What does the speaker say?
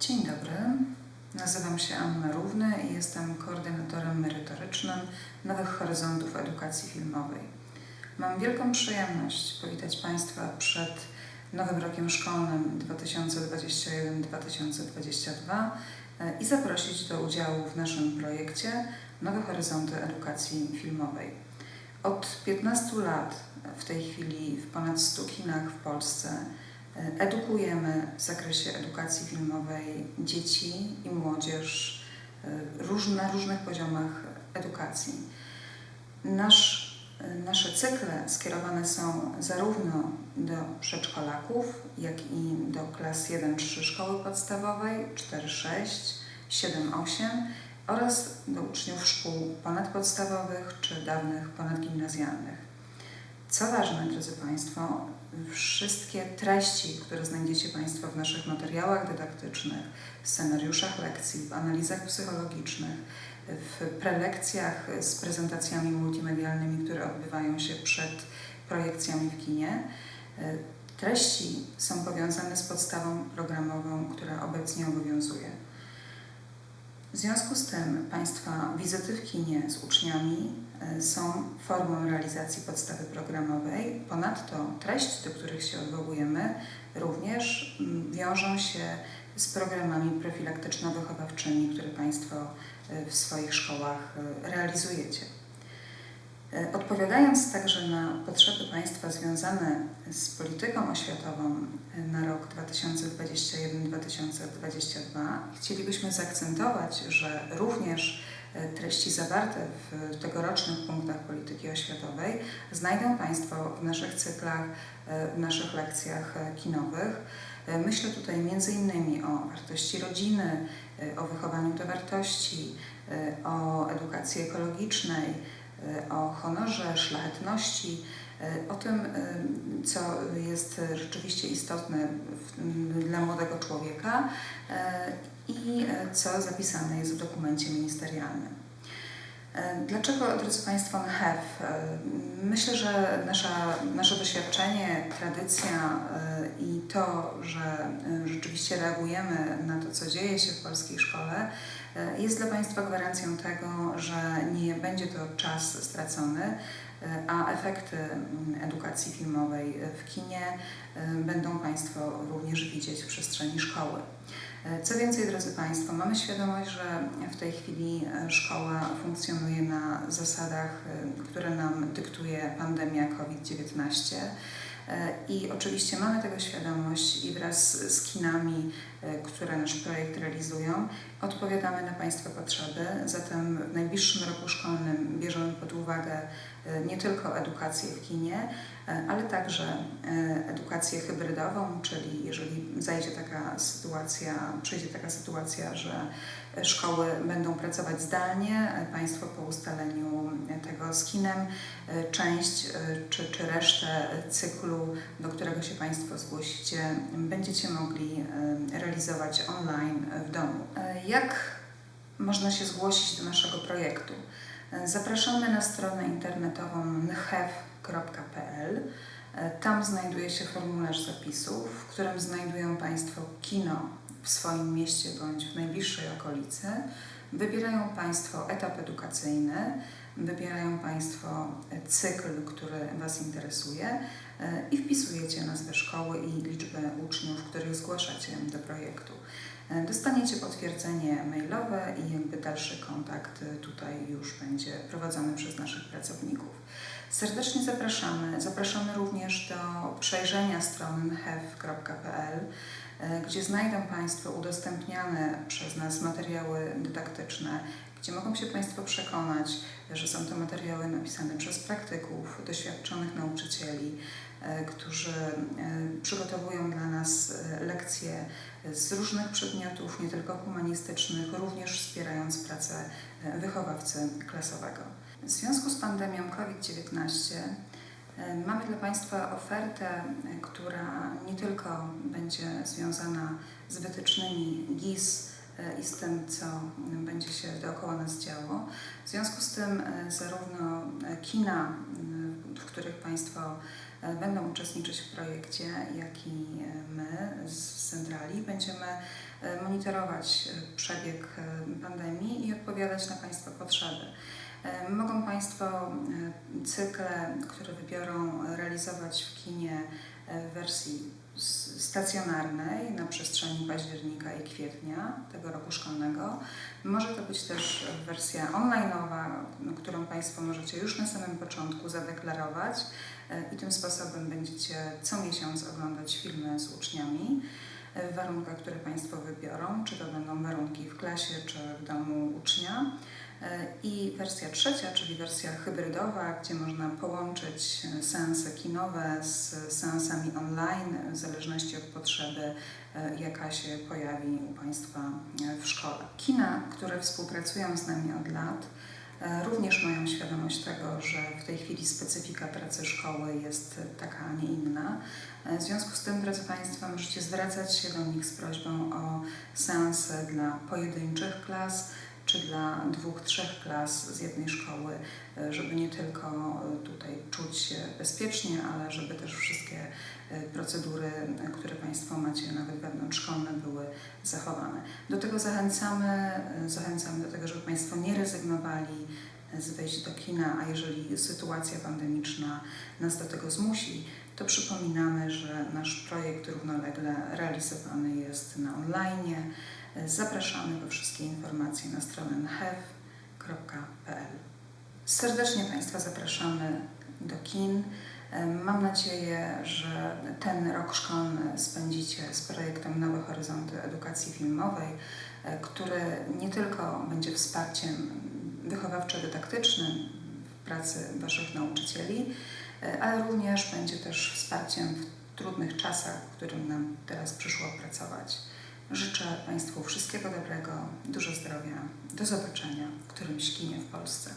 Dzień dobry. Nazywam się Anna Równy i jestem koordynatorem merytorycznym Nowych Horyzontów Edukacji Filmowej. Mam wielką przyjemność powitać Państwa przed nowym rokiem szkolnym 2021-2022 e, i zaprosić do udziału w naszym projekcie Nowe Horyzonty Edukacji Filmowej. Od 15 lat w tej chwili w ponad 100 kinach w Polsce edukujemy w zakresie edukacji filmowej dzieci i młodzież e, na różnych poziomach edukacji. Nasz, e, nasze cykle skierowane są zarówno do przedszkolaków, jak i do klas 1-3 szkoły podstawowej, 4-6, 7-8 oraz do uczniów szkół ponadpodstawowych czy dawnych ponadgimnazjalnych. Co ważne, drodzy Państwo, wszystkie treści, które znajdziecie Państwo w naszych materiałach dydaktycznych, scenariuszach lekcji, w analizach psychologicznych, w prelekcjach z prezentacjami multimedialnymi, które odbywają się przed projekcjami w kinie, treści są powiązane z podstawą programową, która obecnie obowiązuje. W związku z tym Państwa wizyty w kinie z uczniami e, są formą realizacji podstawy programowej. Ponadto treści, do których się odwołujemy, również mm, wiążą się z programami profilaktyczno-wychowawczymi, które Państwo e, w swoich szkołach e, realizujecie. Odpowiadając także na potrzeby Państwa związane z polityką oświatową na rok 2021-2022, chcielibyśmy zaakcentować, że również e, treści zawarte w tegorocznych punktach polityki oświatowej znajdą Państwo w naszych cyklach, w naszych lekcjach kinowych. Myślę tutaj innymi o wartości rodziny, o wychowaniu do wartości, o edukacji ekologicznej, o honorze, szlachetności, o tym, co jest rzeczywiście istotne dla młodego człowieka i co zapisane jest w dokumencie ministerialnym. Dlaczego, drodzy Państwo, NHEF? Myślę, że nasza, nasze doświadczenie, tradycja i to, że rzeczywiście reagujemy na to, co dzieje się w polskiej szkole, jest dla Państwa gwarancją tego, że nie będzie to czas stracony, a efekty edukacji filmowej w kinie będą Państwo również widzieć w przestrzeni szkoły. Co więcej, drodzy Państwo, mamy świadomość, że w tej chwili szkoła funkcjonuje na zasadach, które nam dyktuje pandemia COVID-19. I oczywiście mamy tego świadomość i wraz z kinami, które nasz projekt realizują, odpowiadamy na Państwa potrzeby. Zatem w najbliższym roku szkolnym bierzemy pod uwagę nie tylko edukację w kinie, ale także edukację hybrydową, czyli jeżeli zajdzie taka sytuacja, przyjdzie taka sytuacja, że szkoły będą pracować zdalnie, Państwo po ustaleniu tego z kinem, część czy, czy resztę cyklu, do którego się Państwo zgłosicie, będziecie mogli realizować online w domu. Jak można się zgłosić do naszego projektu? Zapraszamy na stronę internetową nhef.pl. Tam znajduje się formularz zapisów, w którym znajdują Państwo kino w swoim mieście bądź w najbliższej okolicy. Wybierają Państwo etap edukacyjny, wybierają Państwo cykl, który Was interesuje i wpisujecie nazwę szkoły i liczbę uczniów, których zgłaszacie do projektu. Dostaniecie potwierdzenie mailowe i jakby dalszy kontakt tutaj już będzie prowadzony przez naszych pracowników. Serdecznie zapraszamy. Zapraszamy również do przejrzenia strony hef.pl, gdzie znajdą Państwo udostępniane przez nas materiały dydaktyczne, gdzie mogą się Państwo przekonać, że są to materiały napisane przez praktyków, doświadczonych nauczycieli, którzy przygotowują dla nas lekcje z różnych przedmiotów, nie tylko humanistycznych, również wspierając pracę wychowawcy klasowego. W związku z pandemią COVID-19 mamy dla Państwa ofertę, która nie tylko będzie związana z wytycznymi GIS i z tym, co będzie się dookoła nas działo. W związku z tym zarówno kina, w których Państwo e, będą uczestniczyć w projekcie, jak i e, my z centrali. Będziemy e, monitorować e, przebieg e, pandemii i odpowiadać na Państwa potrzeby. E, Mogą Państwo e, cykle, które wybiorą, realizować w kinie e, w wersji stacjonarnej na przestrzeni października i kwietnia tego roku szkolnego. Może to być też wersja online'owa, którą Państwo możecie już na samym początku zadeklarować e, i tym sposobem będziecie co miesiąc oglądać filmy z uczniami e, w warunkach, które Państwo wybiorą, czy to będą warunki w klasie, czy w domu ucznia. E, I wersja trzecia, czyli wersja hybrydowa, gdzie można połączyć e, seanse kinowe z seansami online, w zależności od potrzeby, e, jaka się pojawi u Państwa e, w szkole. Kina, które współpracują z nami od lat, e, również mają świadomość tego, że w tej chwili specyfika pracy szkoły jest taka, a nie inna. E, W związku z tym, drodzy Państwo, możecie zwracać się do nich z prośbą o seanse dla pojedynczych klas, czy dla dwóch, trzech klas z jednej szkoły, e, żeby nie tylko e, tutaj czuć się bezpiecznie, ale żeby też wszystkie e, procedury, które Państwo macie nawet wewnątrzszkolne były zachowane. Do tego zachęcamy, zachęcamy do tego, żeby Państwo nie rezygnowali z wejść do kina, a jeżeli sytuacja pandemiczna nas do tego zmusi, to przypominamy, że nasz projekt równolegle realizowany jest na online. Zapraszamy po wszystkie informacje na stronę nhew.pl. Serdecznie Państwa zapraszamy do kin. Mam nadzieję, że ten rok szkolny spędzicie z projektem Nowe Horyzonty Edukacji Filmowej, który nie tylko będzie wsparciem wychowawczo-dydaktycznym w pracy Waszych nauczycieli, ale również będzie też wsparciem w trudnych czasach, w którym nam teraz przyszło pracować. Życzę Państwu wszystkiego dobrego, dużo zdrowia. Do zobaczenia w którymś kinie w Polsce.